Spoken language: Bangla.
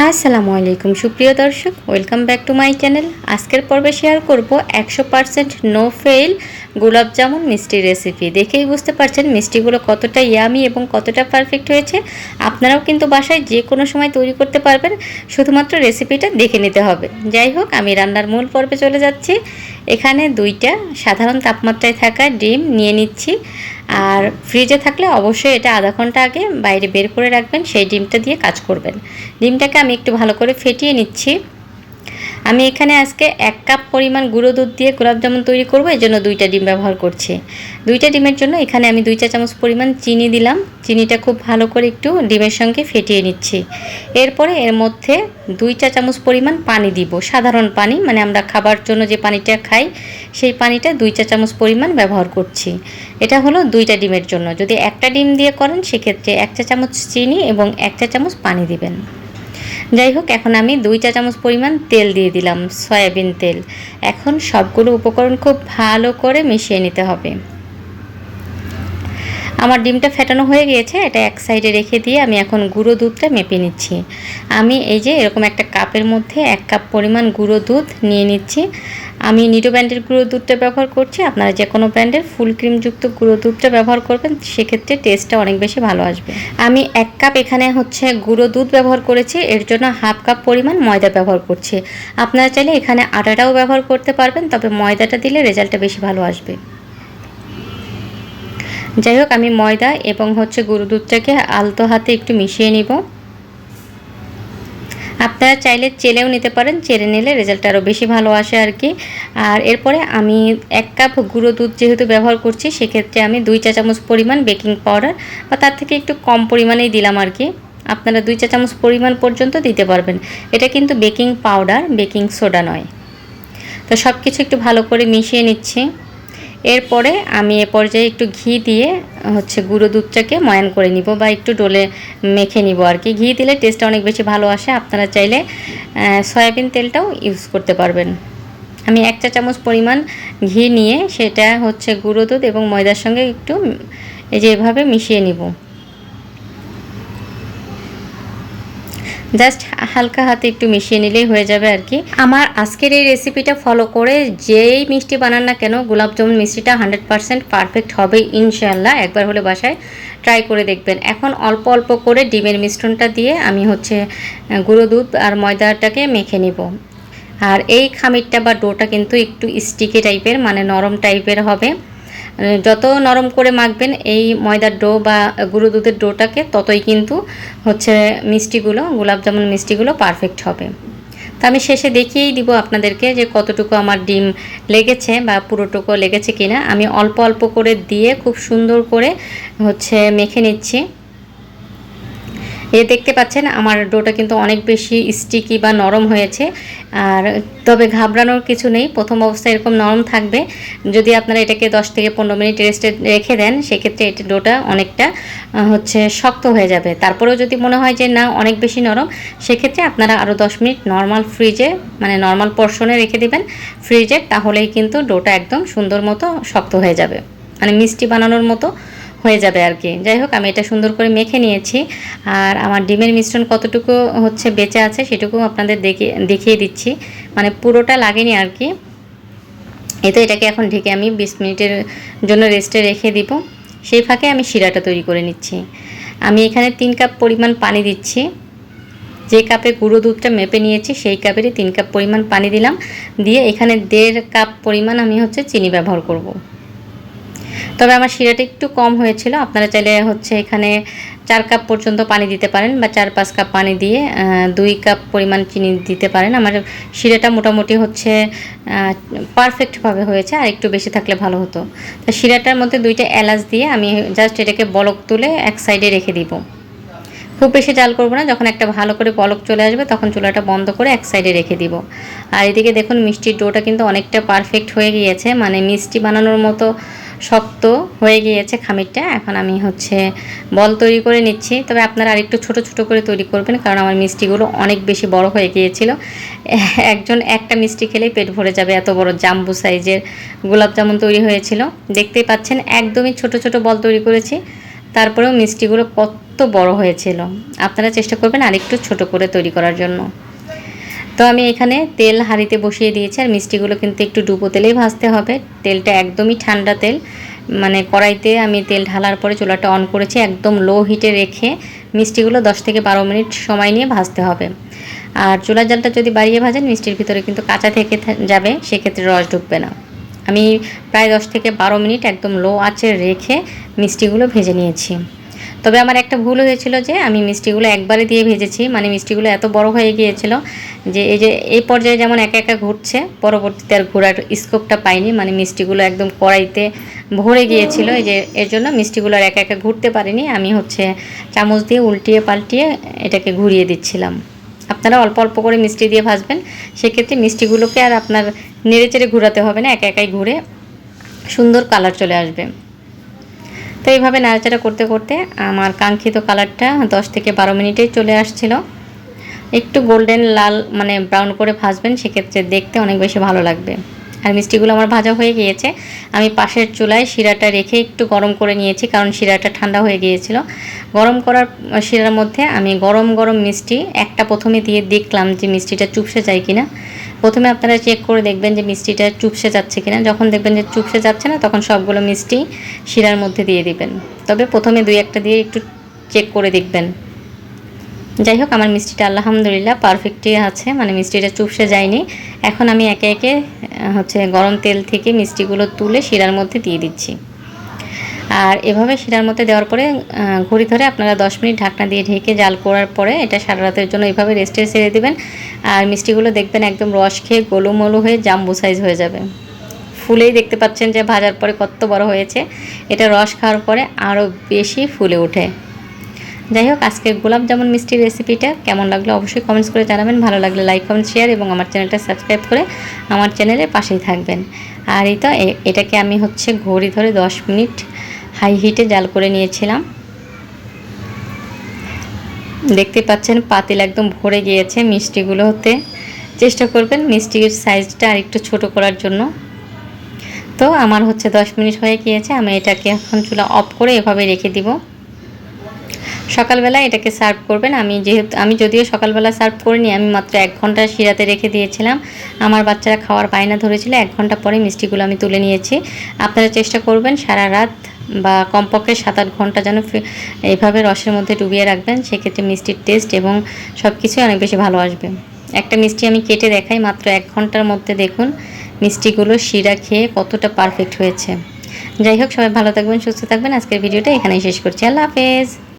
আসসালামু আলাইকুম সুপ্রিয় দর্শক welcome back to my channel আজকের পর্বে শেয়ার করব একশো পারসেন্ট নো ফেল গোলাপ জামুন মিষ্টি রেসিপি দেখেই বুঝতে পারছেন মিষ্টিগুলো কতটা ইয়ামি এবং কতটা পারফেক্ট হয়েছে। আপনারাও কিন্তু বাসায় যে কোনো সময় তৈরি করতে পারবেন। শুধুমাত্র রেসিপিটা দেখে নিতে হবে। যাই হোক, আমি রান্নার মূল পর্বে চলে যাচ্ছি। এখানে দুইটা সাধারণ তাপমাত্রায় থাকা ডিম নিয়ে নিচ্ছি। আর ফ্রিজে থাকলে অবশ্যই এটা আধা ঘণ্টা আগে বাইরে বের করে রাখবেন। সেই ডিমটা দিয়ে কাজ করবেন। ডিমটাকে আমি একটু ভালো করে ফেটিয়ে নিচ্ছি। আমি এখানে আজকে এক কাপ পরিমাণ গুঁড়ো দুধ দিয়ে গোলাপজামুন তৈরি করব, এই জন্য দুইটা ডিম ব্যবহার করছি। দুইটা ডিমের জন্য এখানে আমি দুই চা চামচ পরিমাণ চিনি দিলাম। চিনিটা খুব ভালো করে একটু ডিমের সঙ্গে ফেটিয়ে নিচ্ছি। এরপরে এর মধ্যে দুই চা চামচ পরিমাণ পানি দিব। সাধারণ পানি মানে আমরা খাবার জন্য যে পানিটা খাই, সেই পানিটা দুই চা চামচ পরিমাণ ব্যবহার করছি। এটা হলো দুইটা ডিমের জন্য। যদি একটা ডিম দিয়ে করেন, সেক্ষেত্রে এক চা চামচ চিনি এবং এক চা চামচ পানি দিবেন। যাই হোক, এখন আমি দুই চা চামচ পরিমাণ তেল দিয়ে দিলাম, সয়াবিন তেল। এখন সবগুলো উপকরণ খুব ভালো করে মিশিয়ে নিতে হবে। আমার ডিমটা ফেটানো হয়ে গিয়েছে, এটা এক সাইডে রেখে দিয়ে আমি এখন গুঁড়ো দুধটা মেপে নিচ্ছি। আমি এই যে এরকম একটা কাপের মধ্যে এক কাপ পরিমাণ গুঁড়ো দুধ নিয়ে নিচ্ছি। আমি নিডো ব্র্যান্ডের গুঁড়ো দুধটা ব্যবহার করছি। আপনারা যে কোনো ব্র্যান্ডের ফুল ক্রিমযুক্ত গুঁড়ো দুধটা ব্যবহার করবেন, সেক্ষেত্রে টেস্টটা অনেক বেশি ভালো আসবে। আমি এক কাপ এখানে হচ্ছে গুঁড়ো দুধ ব্যবহার করেছি, এর জন্য হাফ কাপ পরিমাণ ময়দা ব্যবহার করছি। আপনারা চাইলে এখানে আটাটাও ব্যবহার করতে পারবেন, তবে ময়দাটা দিলে রেজাল্টটা বেশি ভালো আসবে। যাই হোক, আমি ময়দা এবং হচ্ছে গুঁড়ো দুধটাকে আলতো হাতে একটু মিশিয়ে নিব। আপনারা চাইলে চেলেও নিতে পারেন, চেলে নিলে রেজাল্ট আরও বেশি ভালো আসে আর কি। আর এরপরে আমি এক কাপ গুঁড়ো দুধ যেহেতু ব্যবহার করছি, সেক্ষেত্রে আমি দুই চা চামচ পরিমাণ বেকিং পাউডার বা তার থেকে একটু কম পরিমাণেই দিলাম আর কি। আপনারা দুই চা চামচ পরিমাণ পর্যন্ত দিতে পারবেন। এটা কিন্তু বেকিং পাউডার বেকিং সোডা নয়। তো সব কিছু একটু ভালো করে মিশিয়ে নিচ্ছি। এরপরে আমি এ পর্যায়ে একটু ঘি দিয়ে, হচ্ছে গুঁড়ো দুধটাকে ময়ান করে নিব বা একটু ডোলে মেখে নিব আর কি। ঘি দিলে টেস্টটা অনেক বেশি ভালো আসে। আপনারা চাইলে সয়াবিন তেলটাও ইউজ করতে পারবেন। আমি এক চা চামচ পরিমাণ ঘি নিয়ে সেটা হচ্ছে গুঁড়ো দুধ এবং ময়দার সঙ্গে একটু এই যে এভাবে মিশিয়ে নিব। জাস্ট হালকা হাতে একটু মিশিয়ে নিলেই হয়ে যাবে আর কি। আমার আজকের এই রেসিপিটা ফলো করে যেই মিষ্টি বানান না কেন, গোলাপ জামুন মিষ্টিটা হান্ড্রেড পারসেন্ট পারফেক্ট হবে ইনশাল্লাহ একবার হলে বাসায় ট্রাই করে দেখবেন। এখন অল্প অল্প করে ডিমের মিশ্রণটা দিয়ে আমি হচ্ছে গুঁড়ো দুধ আর ময়দাটাকে মেখে নিব। আর এই খামিরটা বা ডোটা কিন্তু একটু স্টিকি টাইপের মানে নরম টাইপের হবে। যত নরম করে মাখবেন এই ময়দার ডো বা গুঁড়ো দুধের ডোটাকে ততই কিন্তু হচ্ছে মিষ্টিগুলো গোলাপ জামুন মিষ্টিগুলো পারফেক্ট হবে। তা আমি শেষে দেখিয়েই দিব আপনাদেরকে যে কতটুকু আমার ডিম লেগেছে বা পুরোটুকু লেগেছে কিনা। আমি অল্প অল্প করে দিয়ে খুব সুন্দর করে হচ্ছে মেখে নিচ্ছি। এ দেখতে পাচ্ছেন, আমার ডোটা কিন্তু অনেক বেশি স্টিকি বা নরম হয়েছে। আর তবে ঘাবড়ানোর কিছু নেই, প্রথম অবস্থায় এরকম নরম থাকবে। যদি আপনারা এটাকে দশ থেকে পনেরো মিনিট রেস্টে রেখে দেন, সেক্ষেত্রে এটি ডোটা অনেকটা হচ্ছে শক্ত হয়ে যাবে। তারপরেও যদি মনে হয় যে না, অনেক বেশি নরম, সেক্ষেত্রে আপনারা আরও দশ মিনিট নর্মাল ফ্রিজে মানে নর্মাল পোর্শনে রেখে দেবেন ফ্রিজে তাহলেই কিন্তু ডোটা একদম সুন্দর মতো শক্ত হয়ে যাবে। মানে মিষ্টি বানানোর মতো হয়ে যাবে আর কি। যাই হোক, আমি এটা সুন্দর করে মেখে নিয়েছি। আর আমার ডিমের মিশ্রণ কতটুকু হচ্ছে বেঁচে আছে সেটুকু আপনাদের দেখিয়ে দেখিয়ে দিচ্ছি। মানে পুরোটা লাগেনি আর কি। এই তো এটাকে এখন ঢেকে আমি বিশ মিনিটের জন্য রেস্টে রেখে দিব। সেই ফাঁকে আমি শিরাটা তৈরি করে নিচ্ছি। আমি এখানে তিন কাপ পরিমাণ পানি দিচ্ছি। যে কাপে গুঁড়ো দুধটা মেপে নিয়েছি, সেই কাপেরই তিন কাপ পরিমাণ পানি দিলাম। দিয়ে এখানে দেড় কাপ পরিমাণ আমি হচ্ছে চিনি ব্যবহার করব। তবে আমার শিরাটা একটু কম হয়েছিল। আপনারা চাইলে হচ্ছে এখানে চার কাপ পর্যন্ত পানি দিতে পারেন বা চার পাঁচ কাপ পানি দিয়ে দুই কাপ পরিমাণ চিনি দিতে পারেন। আমার শিরাটা মোটামুটি হচ্ছে পারফেক্টভাবে হয়েছে, আর একটু বেশি থাকলে ভালো হতো। তো শিরাটার মধ্যে দুইটা এলাচ দিয়ে আমি জাস্ট এটাকে বলক তুলে এক সাইডে রেখে দিব। খুব বেশি জাল করব না, যখন একটা ভালো করে পলক চলে আসবে তখন চুলাটা বন্ধ করে এক সাইডে রেখে দিব। আর এদিকে দেখুন মিষ্টির ডোটা কিন্তু অনেকটা পারফেক্ট হয়ে গিয়েছে মানে মিষ্টি বানানোর মতো শক্ত হয়ে গিয়েছে খামিরটা। এখন আমি হচ্ছে বল তৈরি করে নিচ্ছি। তবে আপনারা আরেকটু ছোট ছোট করে তৈরি করবেন, কারণ আমার মিষ্টিগুলো অনেক বেশি বড় হয়ে গিয়েছিল। একজন একটা মিষ্টি খেলেই পেট ভরে যাবে, এত বড় জাম্বু সাইজের গোলাপ জামুন তৈরি হয়েছিল। দেখতেই পাচ্ছেন, একদমই ছোট ছোট বল তৈরি করেছি। তারপরেও মিষ্টিগুলো কত বড় হয়েছিল। আপনারা চেষ্টা করবেন আরেকটু ছোট করে তৈরি করার জন্য। তো আমি এখানে তেল হাঁড়িতে বসিয়ে দিয়েছি আর মিষ্টিগুলো কিন্তু একটু ডুবো তেলেই ভাজতে হবে। তেলটা একদমই ঠান্ডা তেল। মানে কড়াইতে আমি তেল ঢালার পরে চুলাটা অন করেছি একদম লো হিটে রেখে মিষ্টিগুলো দশ থেকে বারো মিনিট সময় নিয়ে ভাজতে হবে। আর চুলার জালটা যদি বাড়িয়ে ভাজেন, মিষ্টির ভিতরে কিন্তু কাঁচা থেকে যাবে, সেক্ষেত্রে রস ঢুকবে না। আমি প্রায় দশ থেকে বারো মিনিট একদম লো আঁচে রেখে মিষ্টিগুলো ভেজে নিয়েছি। তবে আমার একটা ভুল হয়েছিল যে আমি মিষ্টিগুলো একবারে দিয়ে ভেজেছি মানে মিষ্টিগুলো এত বড় হয়ে গিয়েছিল যে এই যে, এই পর্যায়ে যেমন একা একা ঘুরছে, পরবর্তীতে আর ঘোরার স্কোপটা পাইনি মানে মিষ্টিগুলো একদম কড়াইতে ভরে গিয়েছিল, এই যে, এর জন্য মিষ্টিগুলো আর একা একা ঘুরতে পারিনি, আমি হচ্ছে চামচ দিয়ে উল্টিয়ে পাল্টিয়ে এটাকে ঘুরিয়ে দিচ্ছিলাম। আপনারা অল্প অল্প করে মিষ্টি দিয়ে ভাজবেন, সেক্ষেত্রে মিষ্টিগুলোকে আর আপনার নেড়ে চেড়ে ঘোরাতে হবে না, একা একাই ঘুরে সুন্দর কালার চলে আসবে। এইভাবে নাড়াচাড়া করতে করতে আমার কাঙ্ক্ষিত কালারটা দশ থেকে বারো মিনিটেই চলে আসছিল। একটু গোল্ডেন লাল মানে ব্রাউন করে ভাজবেন, সেক্ষেত্রে দেখতে অনেক বেশি ভালো লাগবে। আর মিষ্টিগুলো আমার ভাজা হয়ে গিয়েছে। আমি পাশের চুলায় শিরাটা রেখে একটু গরম করে নিয়েছি, কারণ শিরাটা ঠান্ডা হয়ে গিয়েছিল। গরম করার শিরার মধ্যে আমি গরম গরম মিষ্টি একটা প্রথমে দিয়ে দেখলাম যে মিষ্টিটা চুপসে যায় কিনা। প্রথমে আপনারা চেক করে দেখবেন যে মিষ্টিটা চুপসে যাচ্ছে কিনা। যখন দেখবেন যে চুপসে যাচ্ছে না, তখন সবগুলো মিষ্টি শিরার মধ্যে দিয়ে দিবেন। তবে প্রথমে দুই একটা দিয়ে একটু চেক করে দেখবেন। যাই হোক, আমার মিষ্টিটা আলহামদুলিল্লাহ পারফেক্টই আছে। মানে মিষ্টিটা চুপসে যায়নি। এখন আমি একে একে হচ্ছে গরম তেল থেকে মিষ্টিগুলো তুলে শিরার মধ্যে দিয়ে দিচ্ছি। আর এভাবে শিরার মধ্যে দেওয়ার পরে ঘড়ি ধরে আপনারা দশ মিনিট ঢাকনা দিয়ে ঢেকে জাল করার পরে এটা সারা রাতের জন্য এইভাবে রেস্টে ছেড়ে দেবেন। আর মিষ্টিগুলো দেখবেন একদম রস খেয়ে গোলুমলু হয়ে জাম্বু সাইজ হয়ে যাবে। ফুলেই দেখতে পাচ্ছেন যে ভাজার পরে কত বড় হয়েছে। এটা রস খাওয়ার পরে আরও বেশি ফুলে ওঠে। যাই হোক, আজকের গোলাপ জামুন মিষ্টির রেসিপিটা কেমন লাগল অবশ্যই কমেন্টস করে জানাবেন। ভালো লাগলে লাইক কমেন্ট শেয়ার এবং আমার চ্যানেলটা সাবস্ক্রাইব করে আমার চ্যানেলের পাশেই থাকবেন। আর এই তো এটাকে আমি হচ্ছে ঘড়ি ধরে দশ মিনিট হাই হিটে জাল করে নিয়েছিলাম। দেখতে পাচ্ছেন পাতিল একদম ভরে গিয়েছে মিষ্টিগুলো হতে। চেষ্টা করবেন মিষ্টির সাইজটা আর একটু ছোটো করার জন্য। তো আমার হচ্ছে দশ মিনিট হয়ে গিয়েছে, আমি এটাকে এখন চুলা অফ করে এভাবে রেখে দিব। সকালবেলা এটাকে সার্ভ করবেন, আমি যেহেতু, আমি যদিও সকালবেলা সার্ভ করিনি, আমি মাত্র এক ঘণ্টা শিরাতে রেখে দিয়েছিলাম। আমার বাচ্চারা খাওয়ার বায়না ধরেছিল, এক ঘণ্টা পরে মিষ্টিগুলো আমি তুলে নিয়েছি। আপনারা চেষ্টা করবেন সারা রাত বা কমপক্ষে সাত আট ঘণ্টা যেন এইভাবে রসের মধ্যে ডুবিয়ে রাখবেন, সেক্ষেত্রে মিষ্টির টেস্ট এবং সব কিছুই অনেক বেশি ভালো আসবে। একটা মিষ্টি আমি কেটে দেখাই, মাত্র এক ঘণ্টার মধ্যে দেখুন মিষ্টিগুলো শিরা খেয়ে কতটা পারফেক্ট হয়েছে। যাই হোক, সবাই ভালো থাকবেন, সুস্থ থাকবেন, আজকের ভিডিওটা এখানেই শেষ করছি। আল্লাহ হাফেজ!